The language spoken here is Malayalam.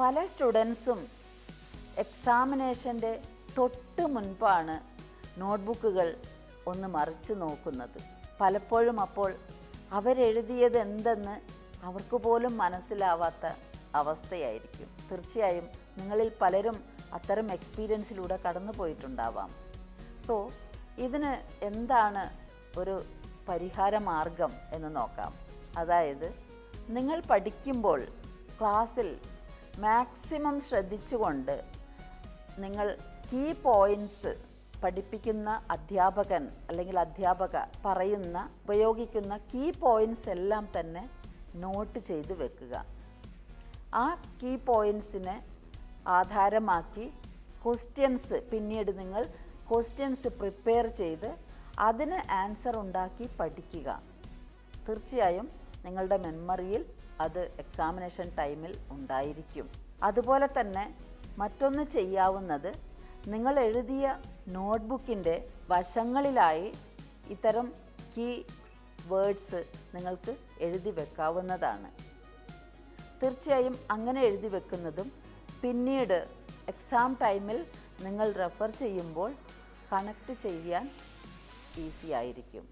പല സ്റ്റുഡൻസും എക്സാമിനേഷന്റെ തൊട്ട് മുൻപാണ് നോട്ട്ബുക്കുകൾ ഒന്ന് മറിച്ച് നോക്കുന്നത്. പലപ്പോഴും അപ്പോൾ അവരെഴുതിയത് എന്തെന്ന് അവർക്ക് പോലും മനസ്സിലാവാത്ത അവസ്ഥയായിരിക്കും. തീർച്ചയായും നിങ്ങളിൽ പലരും അത്തരം എക്സ്പീരിയൻസിലൂടെ കടന്നു പോയിട്ടുണ്ടാവാം. സോ ഇതിന് എന്താണ് ഒരു പരിഹാര മാർഗം എന്ന് നോക്കാം. അതായത് നിങ്ങൾ പഠിക്കുമ്പോൾ ക്ലാസ്സിൽ മാക്സിമം ശ്രദ്ധിച്ചുകൊണ്ട് നിങ്ങൾ കീ പോയിന്റ്സ് പഠിപ്പിക്കുന്ന അധ്യാപകൻ അല്ലെങ്കിൽ അധ്യാപക പറയുന്ന ഉപയോഗിക്കുന്ന കീ പോയിന്റ്സ് എല്ലാം തന്നെ നോട്ട് ചെയ്ത് വെക്കുക. ആ കീ പോയിന്റ്സിനെ ആധാരമാക്കി ക്വസ്റ്റ്യൻസ് പിന്നീട് നിങ്ങൾ ക്വസ്റ്റ്യൻസ് പ്രിപ്പയർ ചെയ്ത് അതിന് ആൻസർ ഉണ്ടാക്കി പഠിക്കുക. തീർച്ചയായും നിങ്ങളുടെ മെമ്മറിയിൽ അത് എക്സാമിനേഷൻ ടൈമിൽ ഉണ്ടായിരിക്കും. അതുപോലെ തന്നെ മറ്റൊന്ന് ചെയ്യാവുന്നത് നിങ്ങൾ എഴുതിയ നോട്ട്ബുക്കിന്റെ വശങ്ങളിലായി ഇത്തരം കീ വേർഡ്സ് നിങ്ങൾക്ക് എഴുതി വെക്കാവുന്നതാണ്. തീർച്ചയായും അങ്ങനെ എഴുതി വെക്കുന്നതും പിന്നീട് എക്സാം ടൈമിൽ നിങ്ങൾ റെഫർ ചെയ്യുമ്പോൾ കണക്ട് ചെയ്യാൻ ഈസി ആയിരിക്കും.